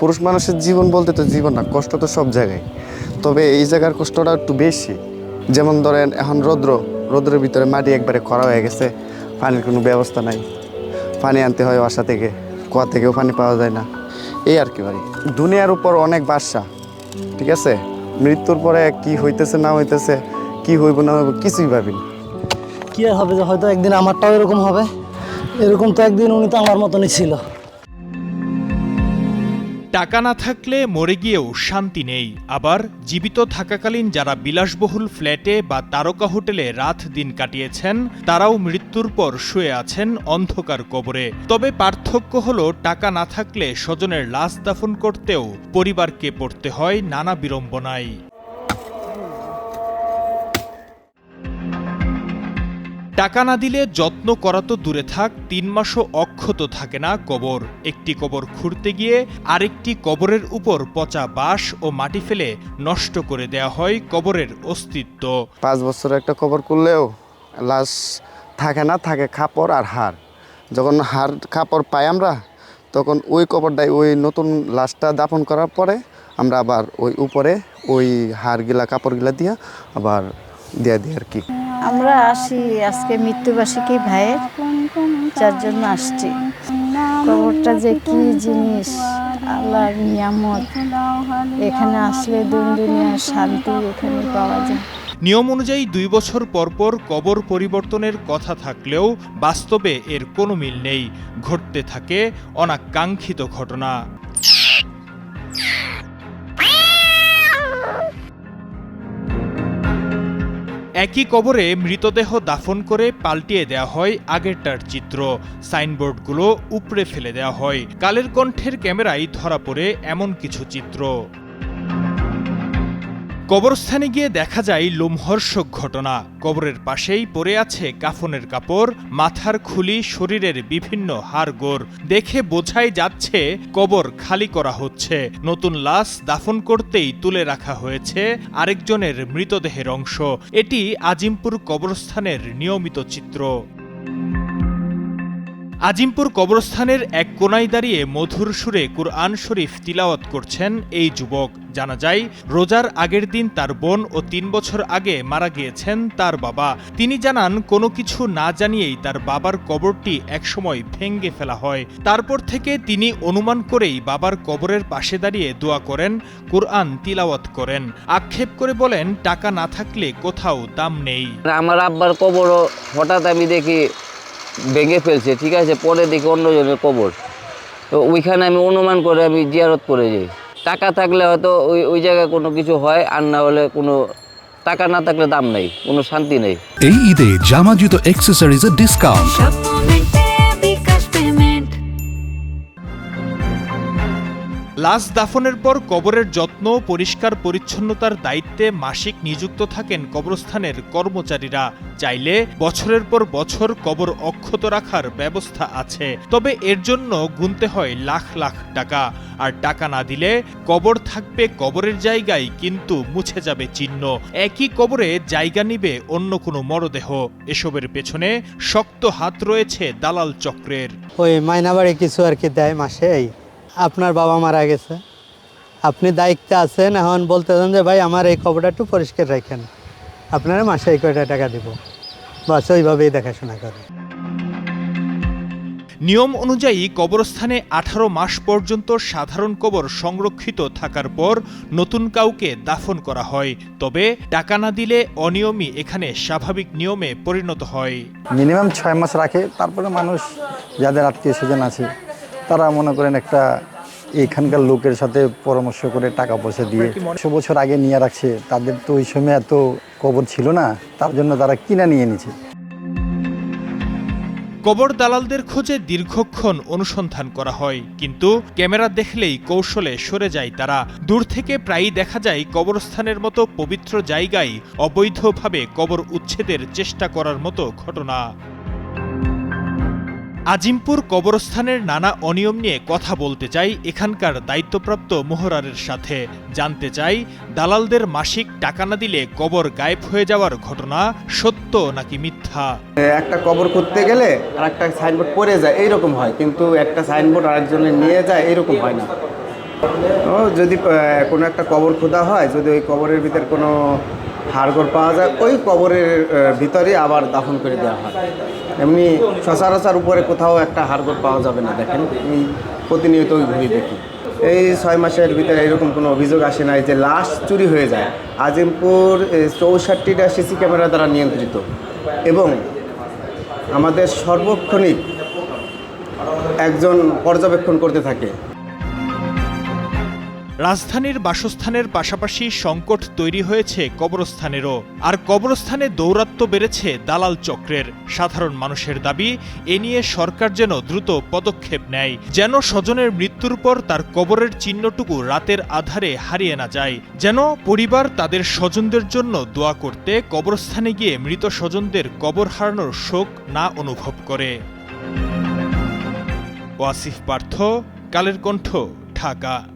পুরুষ মানুষের জীবন বলতে তো জীবন না কষ্ট তো সব জায়গায়। তবে এই জায়গার কষ্টটা একটু বেশি। যেমন ধরেন এখন রৌদ্র রৌদ্রের ভিতরে মাটি একবারে খরা হয়ে গেছে পানির কোনো ব্যবস্থা নাই। পানি আনতে হয় বাসা থেকে কুয়া থেকেও পানি পাওয়া যায় না। এই আর কি ভাই। দুনিয়ার উপর অনেক বাসা ঠিক আছে? মৃত্যুর পরে কি হইতেছে না হইতেছে কি হইব না হইব কিছুই ভাবিনি। কি আর হবে যে হয়তো একদিন আমারটাও এরকম হবে। এরকম তো একদিন উনি তো আমার মতনই ছিল। টাকা না থাকলে মরে গিয়েও শান্তি নেই। আবার জীবিত থাকাকালীন যারা বিলাসবহুল ফ্ল্যাটে বা তারকা হোটেলে রাত দিন কাটিয়েছেন, তারাও মৃত্যুর পর শুয়ে আছেন অন্ধকার কবরে। তবে পার্থক্য হলো, টাকা না থাকলে স্বজনের লাশ দাফন করতেও পরিবারকে পড়তে হয় নানা বিড়ম্বনায়। টাকা না দিলে যত্ন করা তো দূরে থাক, তিন মাসও অক্ষত থাকে না কবর। একটি কবর খুঁড়তে গিয়ে আরেকটি কবরের উপর পচা বাঁশ ও মাটি ফেলে নষ্ট করে দেয়া হয় কবরের অস্তিত্ব। পাঁচ বছর একটা কবর করলেও লাশ থাকে না, থাকে খাপড় আর হাড়। যখন হাড় খাপড় পাই আমরা, তখন ওই কবরটাই ওই নতুন লাশটা দাপন করার পরে আমরা আবার ওই উপরে ওই হাড়গুলা, কাপড়গুলা দিয়া আবার দিয়া দিই আর কি। আমরা আসি আজকে মৃত্যুবার্ষিকী ভাইয়ের, যার জন্য আসছি। কবরটা যে কি জিনিস, আল্লাহর নিয়ামত, এখানে আসলে দিন দুনিয়ার শান্তি এখানে পাওয়া যায়। নিয়ম অনুযায়ী দুই বছর পরপর কবর পরিবর্তনের কথা থাকলেও বাস্তবে এর কোনো মিল নেই। ঘটতে থাকে অনাকাঙ্ক্ষিত ঘটনা। একই কবরে মৃতদেহ দাফন করে পাল্টিয়ে দেওয়া হয় আগেরটার চিত্র। সাইনবোর্ডগুলো উপড়ে ফেলে দেওয়া হয়। কালের কণ্ঠের ক্যামেরায় ধরা পড়ে এমন কিছু চিত্র। কবরস্থানে গিয়ে দেখা যায় লোমহর্ষক ঘটনা। কবরের পাশেই পড়ে আছে কাফনের কাপড়, মাথার খুলি, শরীরের বিভিন্ন হাড়গোড়। দেখে বোঝাই যাচ্ছে, কবর খালি করা হচ্ছে। নতুন লাশ দাফন করতেই তুলে রাখা হয়েছে আরেকজনের মৃতদেহের অংশ। এটি আজিমপুর কবরস্থানের নিয়মিত চিত্র। আজিমপুর কবরস্থানের এক কোনায় দাঁড়িয়ে মধুর সুরে কুরআন শরীফ তিলাওয়াত করছেন এই যুবক। জানা যায়, রোজার আগের দিন তার বোন ও তিন বছর আগে মারা গিয়েছেন তার বাবা। তিনি জানান, কোনো কিছু না জানিয়েই তার বাবার কবরটি একসময় ভেঙ্গে ফেলা হয়। তারপর থেকে তিনি অনুমান করেই বাবার কবরের পাশে দাঁড়িয়ে দোয়া করেন, কুরআন তিলাওয়াত করেন। আক্ষেপ করে বলেন, টাকা না থাকলে কোথাও দাম নেই। আমার আব্বার কবরও হঠাৎ আমি দেখি ভেঙে ফেলছে ঠিক আছে? পরে দেখি অন্যজনের কবর। তো ওইখানে আমি অনুমান করে আমি জিয়ারত করে যাই। টাকা থাকলে হয়তো ওই ওই জায়গায় কোনো কিছু হয় আর না হলে কোনো টাকা না থাকলে দাম নেই কোনো শান্তি নেই। এই ঈদে জামা জুতো অ্যাক্সেসরিজের ডিসকাউন্ট লাশ দাফনের পর কবরের যত্ন পরিষ্কার পরিচ্ছন্নতার দায়িত্বে মাসিক নিযুক্ত থাকেন কবরস্থানের কর্মচারীরা। চাইলে বছরের পর বছর কবর অক্ষত রাখার ব্যবস্থা আছে। তবে এর জন্য গুনতে হয় লাখ লাখ টাকা। আর টাকা না দিলে কবর থাকবে কবরের জায়গায় কিন্তু মুছে যাবে চিহ্ন। একই কবরে জায়গা নিবে অন্য কোনো মরদেহ। এসবের পেছনে শক্ত হাত রয়েছে দালাল চক্রের। ওই মাইনা বাড়ি কিছু আর কি দেয় মাসে আপনার বাবা মারা গেছে। আপনি দায়িত্বে আছেন এখন বলতেছেন যে ভাই আমার এই কবরটা একটু পরিষ্কার রাখেন। আপনারা মাসে এই কয়টা টাকা দিব? বাস ওইভাবেই দেখাশোনা করে। নিয়ম অনুযায়ী কবরস্থানে আঠারো মাস পর্যন্ত সাধারণ কবর সংরক্ষিত থাকার পর নতুন কাউকে দাফন করা হয়। তবে টাকা না দিলে অনিয়মই এখানে স্বাভাবিক নিয়মে পরিণত হয়। মিনিমাম ছয় মাস রাখে তারপরে মানুষ যাদের আত্মীয় স্বজন আছে তারা মনে করেন একটা এখানকার লোকের সাথে পরামর্শ করে টাকা পয়সা দিয়ে একশো বছর আগে নিয়ে রাখছে, তাদের তো ওই সময় এত কবর ছিল না, তার জন্য তারা কিনা নিয়ে নিছে কবর দালালদের খোঁজে দীর্ঘক্ষণ অনুসন্ধান করা হয়, কিন্তু ক্যামেরা দেখলেই কৌশলে সরে যায় তারা। দূর থেকে প্রায়ই দেখা যায় কবরস্থানের মতো পবিত্র জায়গায় অবৈধভাবে কবর উচ্ছেদের চেষ্টা করার মতো ঘটনা। আজিমপুর কবরস্থানের নানা অনিয়ম নিয়ে কথা বলতে চাই এখানকার দায়িত্বপ্রাপ্ত মোহরারের সাথে। জানতে চাই, দালালদের মাসিক টাকা না দিলে কবর গায়েব হয়ে যাওয়ার ঘটনা সত্য নাকি মিথ্যা? একটা কবর খুঁজতে গেলে আর একটা সাইনবোর্ড পড়ে যায়, এইরকম হয়। কিন্তু একটা সাইনবোর্ড আরেকজনে নিয়ে যায় এরকম হয় না। যদি কোনো একটা কবর খোদা হয়, যদি ওই কবরের ভিতরে কোনো হাড়গোড় পাওয়া যায়, ওই কবরের ভিতরে আবার দাফন করে দেওয়া হয়। এমনি সচরাচর উপরে কোথাও একটা হাড়গোড় পাওয়া যাবে না, দেখেন। আমি ওই ঘুরে দেখি। এই ছয় মাসের ভিতরে এরকম কোনো অভিযোগ আসে নাই যে লাশ চুরি হয়ে যায়। আজিমপুর চৌষট্টিটা সিসি ক্যামেরা দ্বারা নিয়ন্ত্রিত। এবং আমাদের সর্বক্ষণিক একজন পর্যবেক্ষণ করতে থাকে। রাজধানীর বাসস্থানের পাশাপাশি সংকট তৈরি হয়েছে কবরস্থানেরও। আর কবরস্থানে দৌরাত্ম্য বেড়েছে দালাল চক্রের। সাধারণ মানুষের দাবি, এ নিয়ে সরকার যেন দ্রুত পদক্ষেপ নেয়, যেন স্বজনের মৃত্যুর পর তার কবরের চিহ্নটুকু রাতের আধারে হারিয়ে না যায়, যেন পরিবার তাদের স্বজনদের জন্য দোয়া করতে কবরস্থানে গিয়ে মৃত স্বজনদের কবর হারানোর শোক না অনুভব করে। ওয়াসিফ পার্থ, কালের কণ্ঠ, ঢাকা।